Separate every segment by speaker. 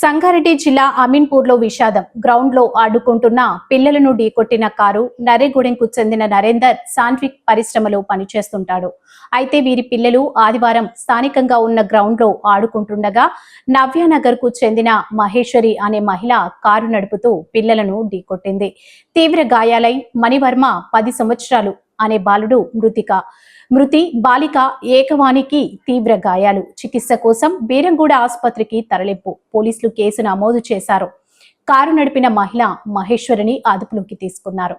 Speaker 1: సంగారెడ్డి జిల్లా అమీన్పూర్లో విషాదం. గ్రౌండ్లో ఆడుకుంటున్న పిల్లలను ఢీకొట్టిన కారు నరేగూడెంకు చెందిన నరేందర్ సాంట్విక్ పరిశ్రమలో పనిచేస్తుంటాడు. అయితే వీరి పిల్లలు ఆదివారం స్థానికంగా ఉన్న గ్రౌండ్లో ఆడుకుంటుండగా నవ్యానగర్కు చెందిన మహేశ్వరి అనే మహిళ కారు నడుపుతూ పిల్లలను ఢీకొట్టింది. తీవ్ర గాయాలై మణివర్మ పది సంవత్సరాలు అనే బాలుడు మృతిక. మృతి బాలిక ఏకవానికి తీవ్ర గాయాలు. చికిత్స కోసం బీరంగూడ ఆసుపత్రికి తరలింపు. పోలీసులు కేసు నమోదు చేశారు. కారు నడిపిన మహిళ మహేశ్వరిని అదుపులోకి తీసుకున్నారు.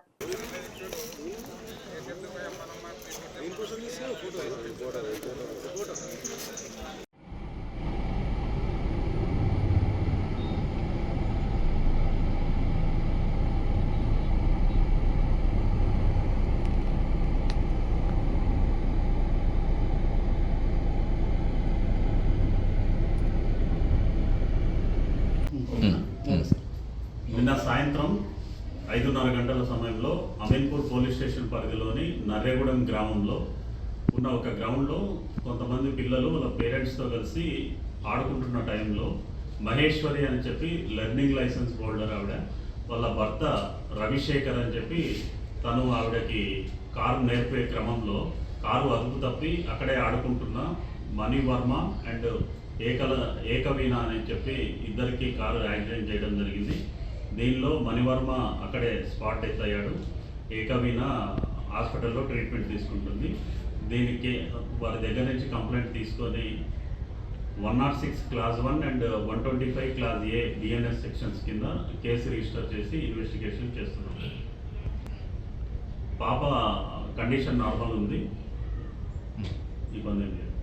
Speaker 2: నిన్న సాయంత్రం ఐదున్నర గంటల సమయంలో అమీన్పూర్ పోలీస్ స్టేషన్ పరిధిలోని నర్రేగూడెం గ్రామంలో ఉన్న ఒక గ్రౌండ్లో కొంతమంది పిల్లలు వాళ్ళ పేరెంట్స్తో కలిసి ఆడుకుంటున్న టైంలో మహేశ్వరి అని చెప్పి లెర్నింగ్ లైసెన్స్ హోల్డర్ ఆవిడ వాళ్ళ భర్త రవిశేఖర్ అని చెప్పి తను ఆవిడకి కారు నేర్పే క్రమంలో కారు అదుపు తప్పి అక్కడే ఆడుకుంటున్న మణివర్మ అండ్ ఏకల ఏకవీణ అని చెప్పి ఇద్దరికి కారు యాక్సిడెంట్ చేయడం జరిగింది. దీనిలో మణివర్మ అక్కడే స్పాట్ డెత్ అయ్యాడు. ఏకవీణ హాస్పిటల్లో ట్రీట్మెంట్ తీసుకుంటుంది. దీనికి వారి దగ్గర నుంచి కంప్లైంట్ తీసుకొని one naught six clause one and one twenty five clause A BNS sections కింద కేసు రిజిస్టర్ చేసి ఇన్వెస్టిగేషన్ చేస్తున్నాం. పాప కండిషన్ నార్మల్ ఉంది. ఇబ్బంది లేదు.